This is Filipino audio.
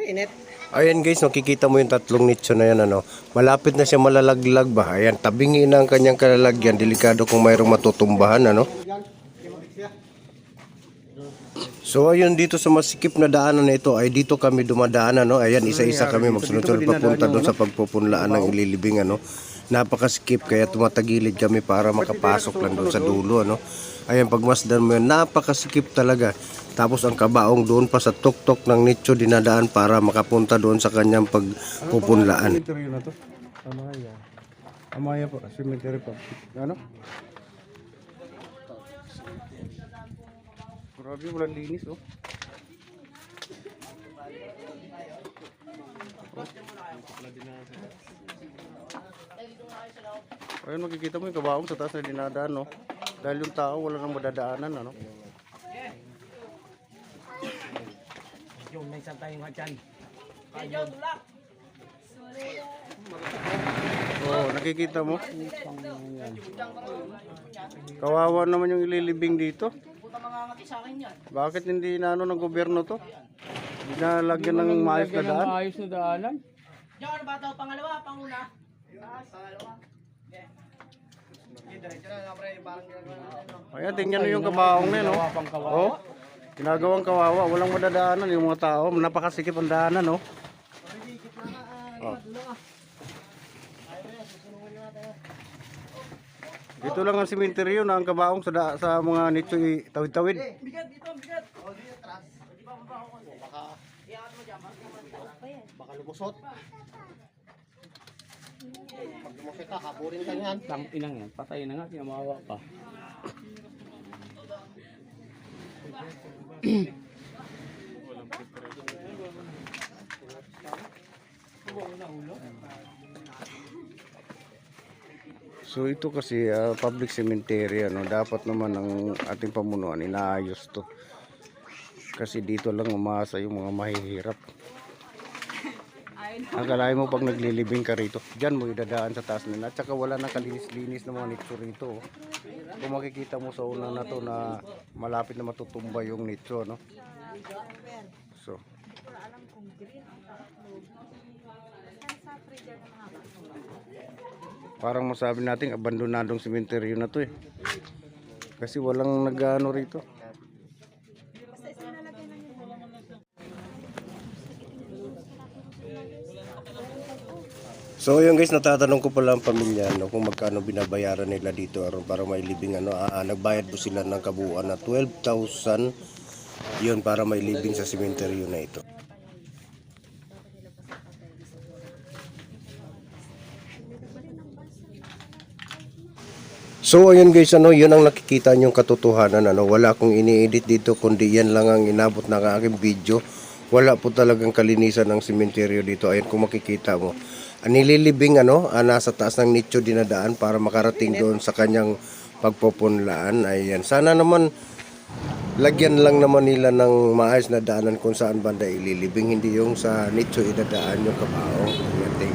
Init. Ayan guys, nakikita mo yung tatlong nicho na yan ano. Malapit na siya malalaglag ba? Ayan, tabingi na ang kanyang kalalagyan. Delikado kung mayroong matutumbahan ano. So ayun dito sa masikip na daanan na ito ay dito kami dumadaan ano. Ayan isa-isa kami magsunod-sunod papunta doon sa pagpupunlaan ng ililibing ano. Napakasikip kaya tumatagilid kami para makapasok lang doon sa dulo ano. Ayan pagmasdan mo yan, napakasikip talaga. Tapos ang kabaong doon pa sa tuktok ng nicho dinadaan para makapunta doon sa kanyang pagpupunlaan. To. Amaya. Amaya po. Cemetery po. Ano? Grabe, walang linis oh. Oh. Ayun, makikita mo yung kabaong sa taas na dinadaan, no? Dahil yung tao, wala nang madadaanan, ano? Yung may isang tayong hatyan. Oo, nakikita mo? Kawawa naman yung ililibing dito. Bakit hindi na ano ng gobyerno to? Hindi na lagyan ng maayos na daan? Ayos na daanan. Diyan, bata, pangalawa, panguna. Ayan, tingnan nyo yung kabaong na yun, oh. Oh, ginagawang kawawa. Walang madadaanan yung mga tao. Napakasikip ang daanan, oh. Oh. Dito lang ang simenteryo na ang kabaong sa, sa mga nicho tawid-tawid. Bigat dito, bigat. Baka lumusot. Lumusot ka, haburin ka yan. Tang inang yan. Patay na nga. Kinamawa pa. So ito kasi ah, public cemetery ano, dapat naman ang ating pamunuan inaayos to. Kasi dito lang umasa yung mga mahihirap. Akalain mo pag naglilibing ka rito, diyan mo idadaan sa taas nila. At saka wala na kalinis-linis na mga nicho rito. oh. Kung makikita mo sa una na to na malapit na matutumba yung nicho, no? So, parang masabi natin abandonadong sementeryo na to eh. Kasi walang nag-ano rito. So yun guys, natatanong ko pala ang pamilya no, kung magkano binabayaran nila dito aron para may living ano. Ah, nagbayad po sila ng kabuuan na 12,000 yun para may living sa cemetery na ito. So ayun guys, ano, yun ang nakikita niyong katotohanan. Ano, wala akong ini-edit dito kundi yan lang ang inabot ng aking video. Wala po talagang kalinisan ng sementeryo dito. Ayun kung makikita mo. Nililibing ano, ah, nasa taas ng nicho dinadaan para makarating doon sa kanyang pagpupunlaan. Ayan. Sana naman lagyan lang naman nila ng maayos na daanan kung saan banda ililibing. Hindi yung sa nicho idadaan yung kabao. Ayan.